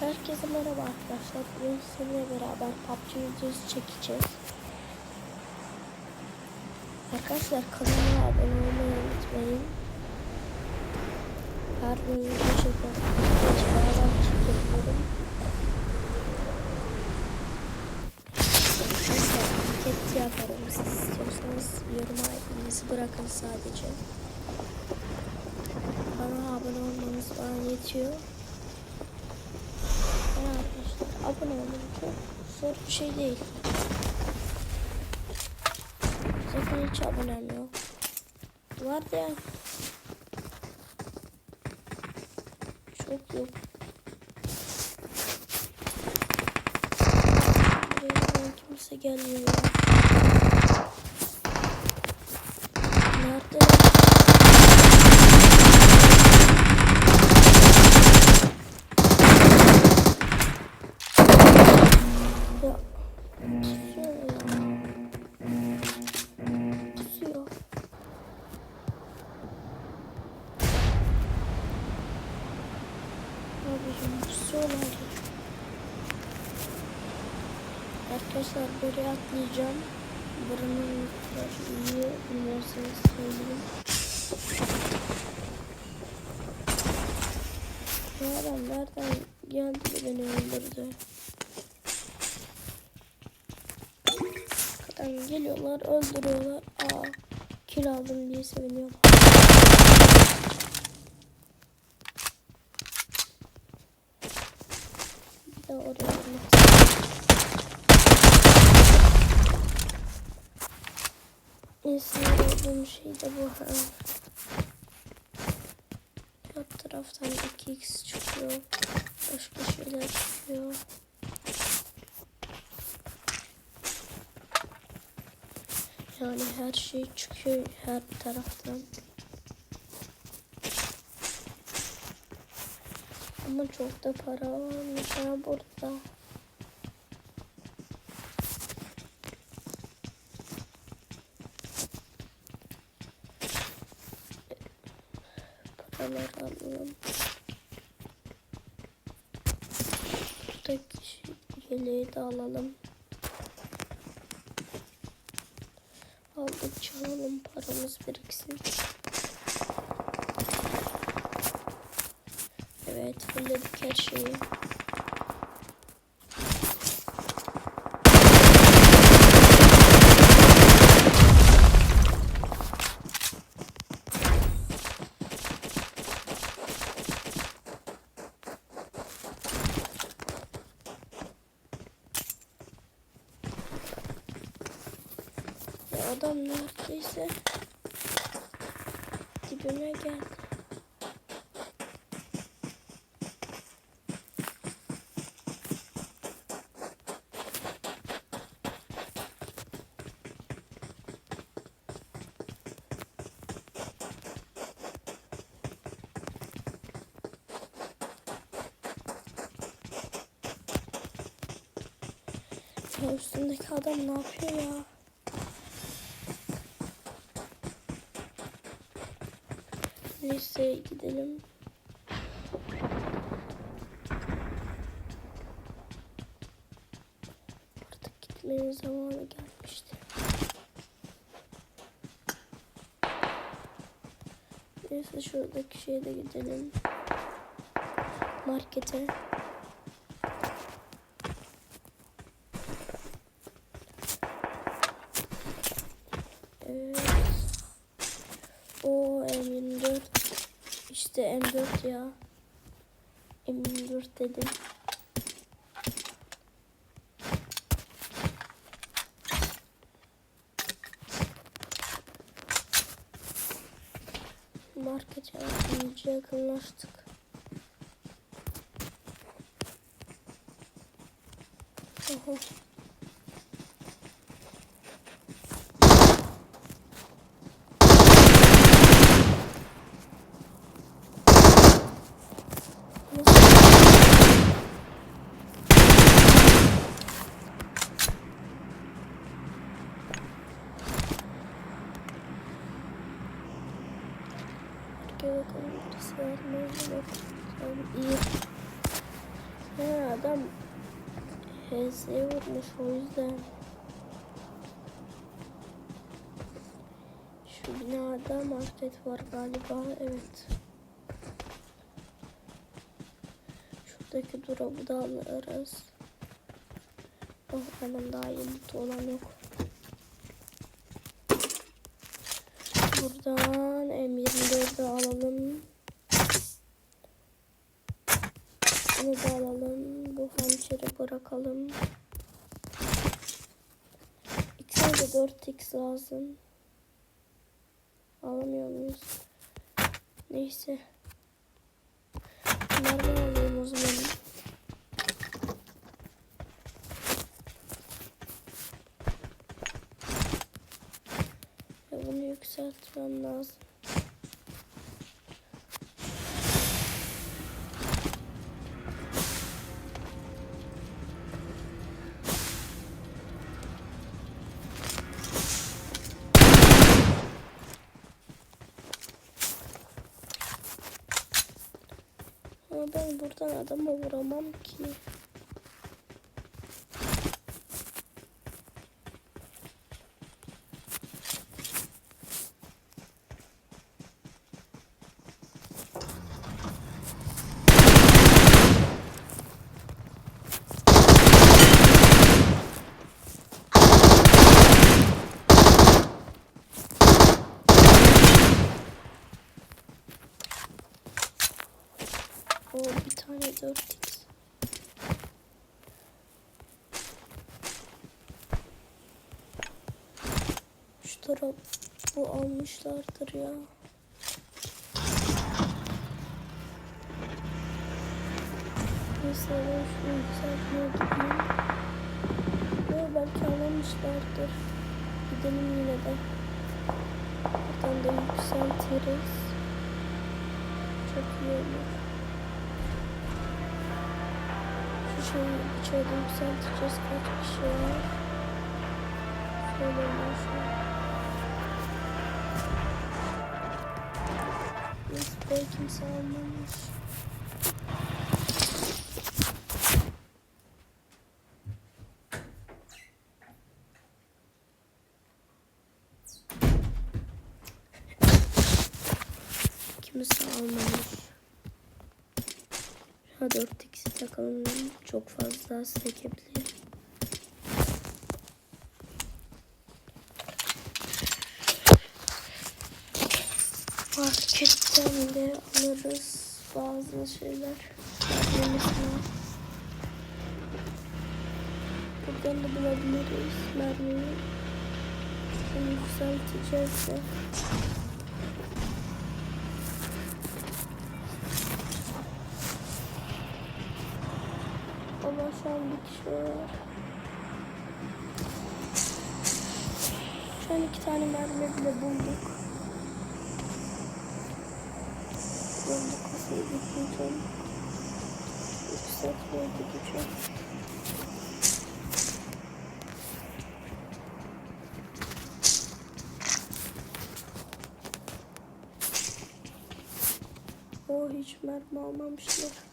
Herkese merhaba arkadaşlar. Bugün sizinle beraber PUBG videosu çekeceğiz. Arkadaşlar kanalıma abone olmayı unutmayın. Her gün video çekiyorum. Geç beraber çekiyorum. Arkadaşlar anket yaparım. Siz istiyorsanız yoruma elinizi bırakın sadece. Bana abone olmanız bana yetiyor. Ya abone olun çok zor bir şey değil. Zaten hiç abonem yok. Var yani. Çok yok. Buraya kimse gelmiyor. Arkadaşlar buraya atlayacağım. Buranın iyi bilmiyorsanız söyleyeyim. Bu adam nereden geldi de beni öldürdü? Arkadan geliyorlar, öldürüyorlar. Aa, kill aldım diye seviniyorum. Bir de oraya gitmek İnsan olduğum şey de bu ha. Alt taraftan 2x çıkıyor. Başka şeyler çıkıyor. Yani her şey çıkıyor her taraftan. Ama çok da para var mesela burada. Paraları alalım. Buradaki yeleği de alalım. Aldık çalalım paramız biriksin. Evet fulledik her şeyi. Adam neredeyse dibime geldi. Üstündeki adam ne yapıyor ya? Neyse gidelim. Artık gitmenin zamanı gelmişti. Neyse şuradaki şeye de gidelim. Markete. Evet. O M24. İşte M4 ya. M24 dedim. Markete iyice yakınlaştık. Oho. Bakalım. He adam HS'ye vurmuş o yüzden. Şu binada market var galiba. Evet. Şuradaki drop'u da alırız. Oh benim daha loot olan yok. Buradan M24'ü alalım. Bunu da alalım. Bu hançeri bırakalım. X'e de 4x lazım. Alamıyor muyuz? Neyse. Bunlardan alayım o zaman. Bunu yükseltmem lazım. Ama ben buradan adama vuramam ki. O tane 4x. Şu taraf bu almışlardır ya. Ben şunu yükseltmeye gideyim. Yo belki almamışlardır. Gidelim yine de. Buradan da yükseltiriz. Çok iyi olur. Şu şeyi içeride yükselteceğiz. Kaç kişi var? Söyleyeyim şu an. Neyse böyle kimse almamış. Kimse almamış. Ha 4x'i takalım. Çok fazla sekebilir. Marketten de alırız bazı şeyler. Buradan da bulabiliriz mermiyi. Bunu yükselteceğiz de. Ama Şu an iki tane mermi bile bulduk. Bulduk kafayı gideceğim. Yükseltmeye gideceğim. O hiç mermi almamışlar.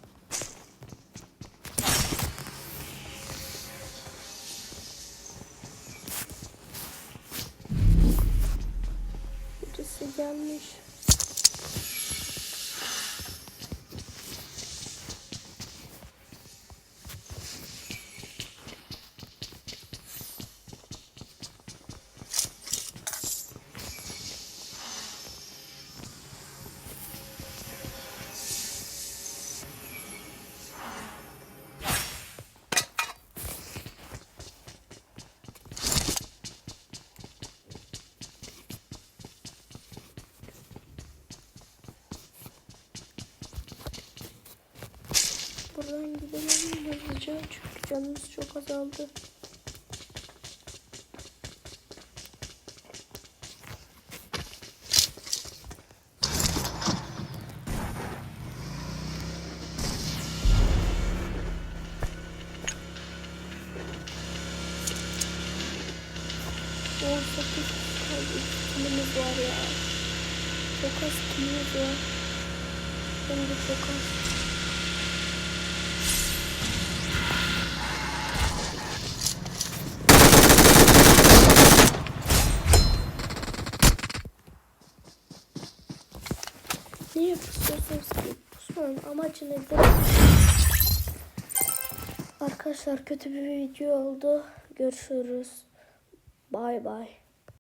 Buradan gidelim hızlıca çünkü canımız çok azaldı. Çok az kilimiz var. Hem de çok az. Niye pusuyorsunuz ki? Pusmanın amacı nedir? Arkadaşlar kötü bir video oldu. Görüşürüz. Bay bay.